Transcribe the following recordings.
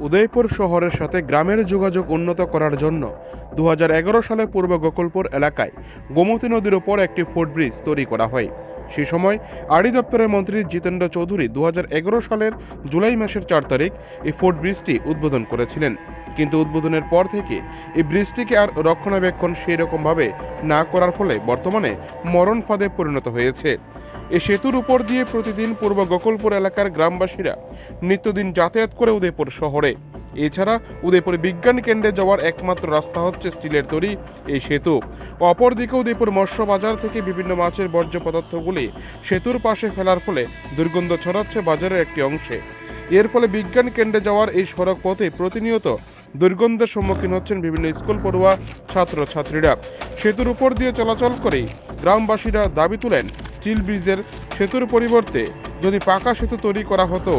উদয়পুর শহরের সাথে গ্রামের যোগাযোগ উন্নত করার জন্য দু সালে পূর্ব গোকুলপুর এলাকায় গোমতী নদীর ওপর একটি ফুটব্রিজ তৈরি করা হয়। সে সময় আড়ি দপ্তরের মন্ত্রী জিতেন্দ্র চৌধুরী দু হাজার এগারো সালের জুলাই মাসের চার তারিখ এই ফুটব্রিজটি উদ্বোধন করেছিলেন। কিন্তু উদ্বোধনের পর থেকে এই ব্রিজটিকে আর রক্ষণাবেক্ষণ সেই রকমভাবে না করার ফলে বর্তমানে মরণ ফাঁদে পরিণত হয়েছে। এ সেতুর উপর দিয়ে প্রতিদিন পূর্ব গোকুলপুর এলাকার গ্রামবাসীরা নিত্যদিন যাতায়াত করে উদয়পুর শহরে। এছাড়া উদয়পুর বিজ্ঞান কেন্দ্রে যাওয়ার একমাত্র রাস্তা হচ্ছে স্টিলের তৈরি এই সেতু। অপরদিকে উদয়পুর মৎস্য বাজার থেকে বিভিন্ন মাছের বর্জ্য পদার্থগুলি সেতুর পাশে ফেলার ফলে দুর্গন্ধ ছড়াচ্ছে বাজারের একটি অংশে। এর ফলে বিজ্ঞান কেন্দ্রে যাওয়ার এই সড়ক পথে প্রতিনিয়ত দুর্গন্ধের সম্মুখীন হচ্ছেন বিভিন্ন স্কুল পড়ুয়া ছাত্রছাত্রীরা। সেতুর উপর দিয়ে চলাচল করে গ্রামবাসীরা দাবি তুলেন স্টিল ব্রিজের সেতুর পরিবর্তে যদি পাকা সেতু তৈরি করা হতো,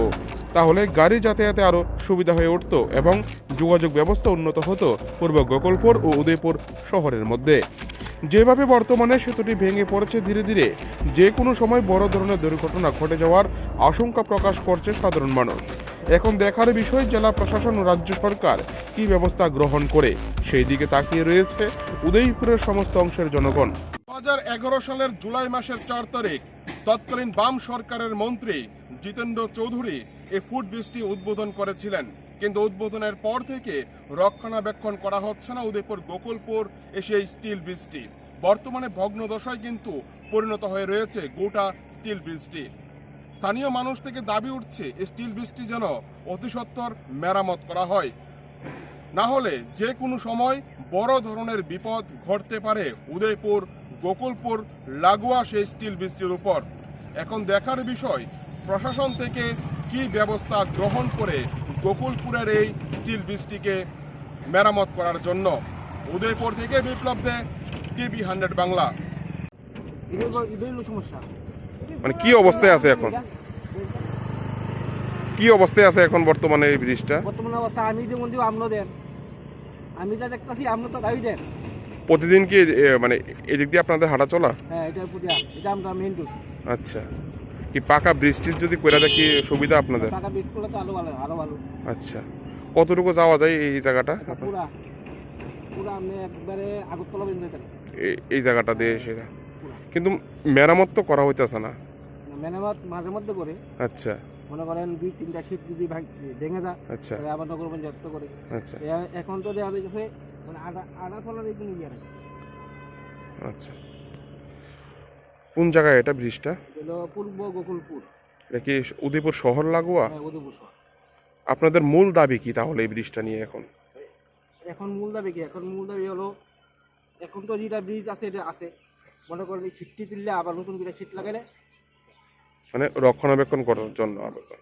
তাহলে গাড়ি যাতায়াতে আরও সুবিধা হয়ে উঠত এবং যোগাযোগ ব্যবস্থা উন্নত হতো পূর্ব গোকুলপুর ও উদয়পুর শহরের মধ্যে। যেভাবে বর্তমানে সেতুটি ভেঙে পড়েছে ধীরে ধীরে, যে কোনো সময় বড় ধরনের দুর্ঘটনা ঘটে যাওয়ার আশঙ্কা প্রকাশ করছে সাধারণ মানুষ। এখন দেখার বিষয়, জেলা প্রশাসন ও রাজ্য সরকার কী ব্যবস্থা গ্রহণ করে? সেই দিকে তাকিয়ে রয়েছে উদয়পুরের সমস্ত অংশের জনগণ। দু হাজার এগারো সালের জুলাই মাসের চার তারিখ, তৎকালীন বাম সরকারের মন্ত্রী জিতেন্দ্র চৌধুরী এই ফুড ব্রিজটি উদ্বোধন করেছিলেন। কিন্তু উদ্বোধনের পর থেকে রক্ষণাবেক্ষণ করা হচ্ছে না উদয়পুর গোকুলপুর এসে স্টিল ব্রিজটি। বর্তমানে ভগ্ন দশায় কিন্তু পরিণত হয়ে রয়েছে গোটা স্টিল ব্রিজটি। স্থানীয় মানুষ থেকে দাবি উঠছে স্টিল ব্রিজটি যেন অতি সত্বর মেরামত করা হয়। না হলে যে কোনো সময় বড় ধরনের বিপদ ঘটতে পারে উদয়পুর, গোকুলপুর, লাগোয়া সেই স্টিল ব্রিজটির উপর। এখন দেখার বিষয়, প্রশাসন থেকে কি ব্যবস্থা গ্রহণ করে গোকুলপুরের এই স্টিল ব্রিজটিকে মেরামত করার জন্য। উদয়পুর থেকে বিপ্লব দে টিভি হান্ড্রেড বাংলা। মানে কি অবস্থায় আছে এখন? কি অবস্থায় আছে এখন বর্তমানে এই ব্রিজটা? বর্তমান অবস্থা আমি যেমন দিব আমনো দেন। আমি যা দেখতেছি আমনো তো দাবি দেন। প্রতিদিন কি মানে এদিক দিয়ে আপনাদের হাঁটা চলা হ্যাঁ এটা এটা আমরা মেইন রুট আচ্ছা। কি পাকা বৃষ্টির যদি করে দেয় কি সুবিধা আপনাদের? টাকা বেশ করলে তো আরও ভালো আরও ভালো। আচ্ছা। কতটুকু যাওয়া যায় এই জায়গাটা? পুরা পুরা আপনি একবারে আগরতলা দেন এই- এই জায়গাটা দিয়ে সেটা পুরা। কিন্তু মেরামত তো করা হইতেছে না? মেরামত মাঝে মধ্যে করে। আচ্ছা। মনে করেন দুই তিনটা শীত যদি ভেঙে যায় আচ্ছা। আবার নগর পঞ্চায়েত করে। আচ্ছা। এখন তো দেওয়া গেছে মানে আটা আটা চলার এই ইয়ে আচ্ছা। কোন জায়গায় এটা ব্রিজটা? পূর্ব গোকুলপুর। এটা কি উদয়পুর শহর লাগোয়া? হ্যাঁ উদয়পুর শহর। আপনাদের মূল দাবি কি তাহলে এই ব্রিজটা নিয়ে এখন? এখন মূল দাবি কি? এখন মূল দাবি হলো এখন তো যেটা ব্রিজ আছে এটা আছে। মনে করেন এই সিটটি তুললে আবার নতুন করে সিট লাগালে মানে রক্ষণাবেক্ষণ করার জন্য আবেদন।